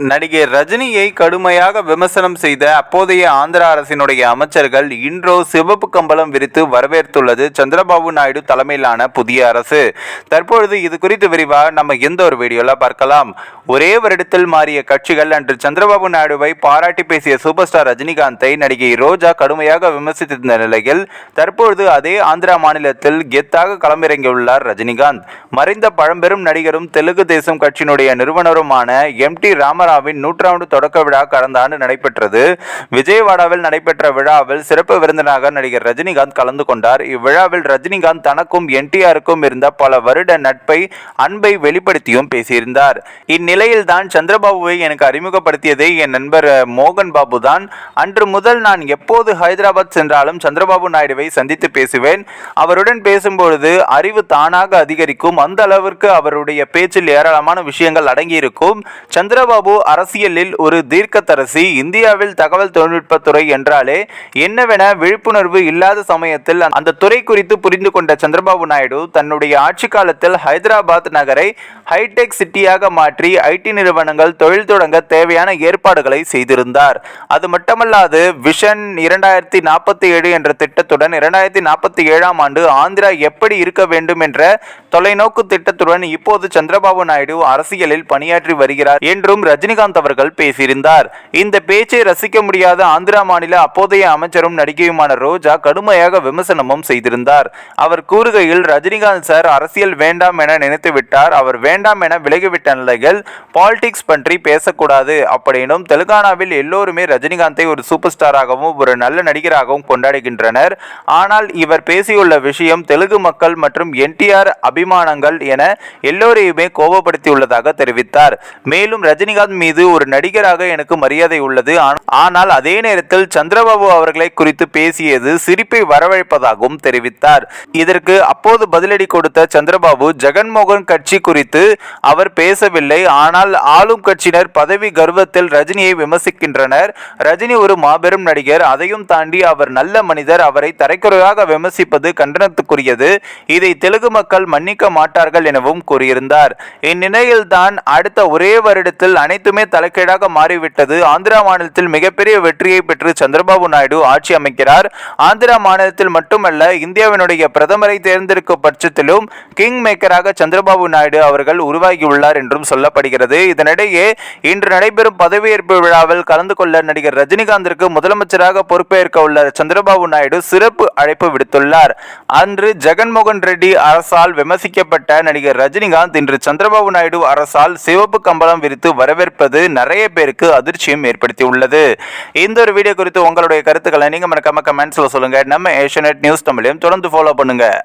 நடிகை ரஜினியை கடுமையாக விமர்சனம் செய்த அப்போதைய ஆந்திர அரசினுடைய அமைச்சர்கள் இன்றோ சிவப்பு கம்பளம் விரித்து வரவேற்றுள்ளது. சந்திரபாபு நாயுடு தலைமையிலான புதிய அரசு. தற்பொழுது இது குறித்து விரிவாக நம்ம எந்த ஒரு வீடியோல பார்க்கலாம். ஒரே வருடத்தில் மாறிய கட்சிகள் அன்று சந்திரபாபு நாயுடுவை பாராட்டி பேசிய சூப்பர் ஸ்டார் ரஜினிகாந்தை நடிகை ரோஜா கடுமையாக விமர்சித்திருந்த நிலையில் தற்பொழுது அதே ஆந்திரா மாநிலத்தில் கெத்தாக களமிறங்கியுள்ளார் ரஜினிகாந்த். மறைந்த பழம்பெரும் நடிகரும் தெலுங்கு தேசம் கட்சியினுடைய நிறுவனருமான எம் டி ராம கேமராவின் நூற்றாண்டு தொடக்க விழா கடந்த ஆண்டு நடைபெற்றது. விஜயவாடாவில் நடைபெற்ற விழாவில் சிறப்பு விருந்தினராக நடிகர் ரஜினிகாந்த் கலந்து கொண்டார். இவ்விழாவில் ரஜினிகாந்த் தனக்கும் என்டிஆருக்கும் இருந்த பல வருட நட்பை அன்பை வெளிப்படுத்தியும் பேசியிருந்தார். இந்நிலையில் தான் சந்திரபாபுவை எனக்கு அறிமுகப்படுத்தியதே என் நண்பர் மோகன் பாபு தான் அன்று முதல் நான் எப்போது ஹைதராபாத் சென்றாலும் சந்திரபாபு நாயுடுவை சந்தித்து பேசுவேன். அவருடன் பேசும்பொழுது அறிவு தானாக அதிகரிக்கும். அந்த அளவிற்கு அவருடைய பேச்சில் ஏராளமான விஷயங்கள் அடங்கியிருக்கும். சந்திரபாபு அரசியலில் ஒரு தீர்க்கத்தரசி இந்தியாவில் தகவல் தொழில்நுட்பத்துறை என்றாலே என்னவென விழிப்புணர்வு இல்லாத சமயத்தில் அந்த துறை குறித்து புரிந்து கொண்ட சந்திரபாபு நாயுடு தன்னுடைய ஆட்சி காலத்தில் ஹைதராபாத் நகரை ஹைடெக் சிட்டியாக மாற்றி ஐடி நிறுவனங்கள் தொழில் தொடங்க தேவையான ஏற்பாடுகளை செய்திருந்தார். அது மட்டுமல்லாது விஷன் இரண்டாயிரத்தி நாற்பத்தி ஏழு என்ற திட்டத்துடன் இரண்டாயிரத்தி நாற்பத்தி ஏழாம் ஆண்டு ஆந்திரா எப்படி இருக்க வேண்டும் என்ற தொலைநோக்கு திட்டத்துடன் இப்போது சந்திரபாபு நாயுடு அரசியலில் பணியாற்றி வருகிறார் என்றும் ரஜினிகாந்த் அவர்கள் பேசியிருந்தார். இந்த பேச்சை ரசிக்க முடியாத ஆந்திரா மாநில அப்போதைய அமைச்சரும் நடிகையுமான ரோஜா கடுமையாக விமர்சனமும் செய்திருந்தார். அவர் கூறுகையில் ரஜினிகாந்த் சார் அரசியல் வேண்டாம் என நினைத்து விட்டார் அவர் வேண்டாம் என விலகிவிட்ட நிலையில் பாலிடிக்ஸ் பற்றி பேசக்கூடாது அப்படின்னும் தெலுங்கானாவில் எல்லோருமே ரஜினிகாந்தை ஒரு சூப்பர் ஸ்டாராகவும் ஒரு நல்ல நடிகராகவும் கொண்டாடுகின்றனர். ஆனால் இவர் பேசியுள்ள விஷயம் தெலுங்கு மக்கள் மற்றும் என்டிஆர் அபிமானங்கள் என எல்லோரையுமே கோபப்படுத்தியுள்ளதாக தெரிவித்தார். மேலும் ரஜினிகாந்த் மீது ஒரு நடிகராக எனக்கு மரியாதை உள்ளது. ஆனால் அதே நேரத்தில் சந்திரபாபு அவர்களை குறித்து பேசியது சிரிப்பை வரவழைப்பதாகவும் தெரிவித்தார். இதற்கு அப்போது பதிலடி கொடுத்த சந்திரபாபு ஜெகன்மோகன் கட்சி குறித்து அவர் பேசவில்லை. ஆனால் ஆளும் கட்சியினர் பதவி கர்வத்தில் ரஜினியை விமர்சிக்கின்றனர். ரஜினி ஒரு மாபெரும் நடிகர். அதையும் தாண்டி அவர் நல்ல மனிதர். அவரை தரைக்குறையாக விமர்சிப்பது கண்டனத்துக்குரியது. இதை தெலுங்கு மக்கள் மன்னிக்க மாட்டார்கள் எனவும் கூறியிருந்தார். இந்நிலையில்தான் அடுத்த ஒரே வருடத்தில் அனைத்துமே தலைக்கீழாக மாறிவிட்டது. ஆந்திரா மாநிலத்தில் மிகப்பெரிய வெற்றியை பெற்று சந்திரபாபு நாயுடு ஆட்சி அமைக்கிறார். ஆந்திரா மாநிலத்தில் மட்டுமல்ல இந்தியாவினுடைய பிரதமரை தேர்ந்தெடுக்கும் பட்சத்திலும் கிங் மேக்கராக சந்திரபாபு நாயுடு அவர்கள் உருவாகியுள்ளார் என்றும் சொல்லப்படுகிறது. இதனிடையே இன்று நடைபெறும் பதவியேற்பு விழாவில் கலந்து கொள்ள நடிகர் ரஜினிகாந்திற்கு முதலமைச்சராக பொறுப்பேற்க உள்ள சந்திரபாபு நாயுடு சிறப்பு அழைப்பு விடுத்துள்ளார். அன்று ஜெகன்மோகன் ரெட்டி அரசால் விமர்சிக்கப்பட்ட நடிகர் ரஜினிகாந்த் இன்று சந்திரபாபு நாயுடு அரசால் சிவப்பு கம்பளம் விரித்து வரவேற்பது நிறைய பேருக்கு அதிர்ச்சியும் ஏற்படுத்தியுள்ளது. இந்த ஒரு வீடியோ குறித்து உங்களுடைய கருத்துக்களை நீங்க மறக்காம கமெண்ட்ஸ்ல சொல்லுங்க. நம்ம ஏஷியநெட் நியூஸ் தமிழையும் தொடர்ந்து ஃபாலோ பண்ணுங்க.